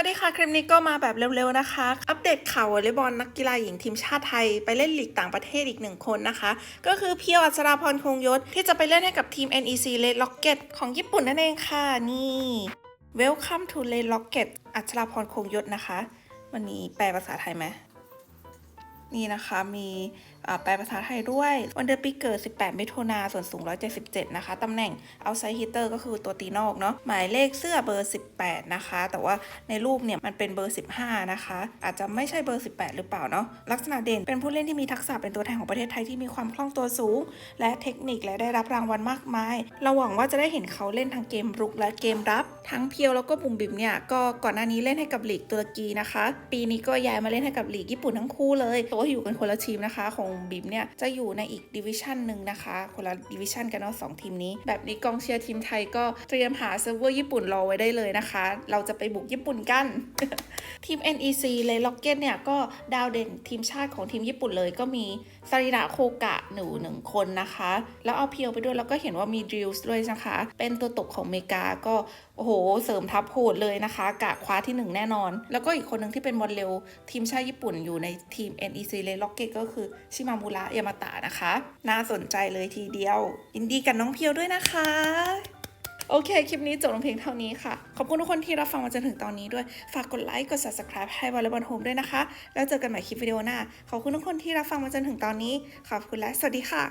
วัสดีค่ะ คลิปนี้ก็มาแบบเร็วๆนะคะ อัปเดตข่าววอลเลย์บอลนักกีฬาหญิงทีมชาติไทย ไปเล่นลีกต่างประเทศอีกหนึ่งคนนะคะ ก็คือเพียวอัศราพรคงยศ ที่จะไปเล่นให้กับทีม NEC Red Rocket ของญี่ปุ่นนั่นเองค่ะ นี่ Welcome to Red Rocket อัศราพรคงยศนะคะ มันมีแปลภาษาไทยไหม นี่นะคะมีแปลภาษาไทยด้วย วันเดือนปีเกิด 18 มิถุนาส่วนสูง 177 นะคะ ตำแหน่ง outside hitter ก็คือตัวตีนอกเนาะ หมายเลขเสื้อเบอร์ 18 นะคะ แต่ว่าในรูปเนี่ยมันเป็นเบอร์ 15 นะคะ อาจจะไม่ใช่เบอร์ 18 หรือเปล่าเนาะ ลักษณะเด่นเป็นผู้เล่นที่มีทักษะเป็นตัวแทนของประเทศไทยที่มีความคล่องตัวสูง และเทคนิคและได้รับรางวัลมากมาย เราหวังว่าจะได้เห็นเขาเล่นทั้งเกมรุกและเกมรับ ทั้งเพียวแล้วก็บุ๋มบิมเนี่ยก็ก่อนหน้านี้เล่นให้กับลีกตุรกีนะคะ ปีนี้ก็ย้ายมาเล่นให้กับลีกญี่ปุ่นทั้งคู่เลยต่ว่าอยู่กันคนละทีมนะคะ ของบิมเนี่ยจะอยู่ในอีกดิวิชันหนึ่งนะคะ คนละดิวิชันกันเนาะสองทีมนี้ แบบนี้กองเชียร์ทีมไทยก็เตรียมหาเซิร์ฟเวอร์ญี่ปุ่นรอไว้ได้เลยนะคะ เราจะไปบุกญี่ปุ่นกัน ทีม NEC เลยล็อกเก็ตเนี่ยก็ดาวเด่นทีมชาติของทีมญี่ปุ่นเลยก็มีซาริระโคกะหนูหนึ่งคนนะคะ แล้วเอาเพียวไปด้วยแล้วก็เห็นว่ามีดริลส์ด้วยนะคะ เป็นตัวตกของอเมริกาก็โอ้โห เสริมทัพโหดเลยนะคะ กะคว้าที่หนึ่งแน่นอน แล้วก็อีกคนหนึ่งที่เป็นบอลเร็วทีมชาติญี่ปุ่นอยู่ในทีม NEC ซีเลยล็อกเก็ตก็คือชิมามุระยามาตะนะคะ น่าสนใจเลยทีเดียวยินดีกับน้องเพียวด้วยนะคะโอเค คลิปนี้จบลงเพียงเท่านี้ค่ะ ขอบคุณทุกคนที่รับฟังมาจนถึงตอนนี้ด้วย ฝากกดไลค์ กด subscribe ให้ Volleyball Home ด้วยนะคะ แล้วเจอกันใหม่คลิปวิดีโอหน้า ขอบคุณทุกคนที่รับฟังมาจนถึงตอนนี้ ขอบคุณและสวัสดีค่ะ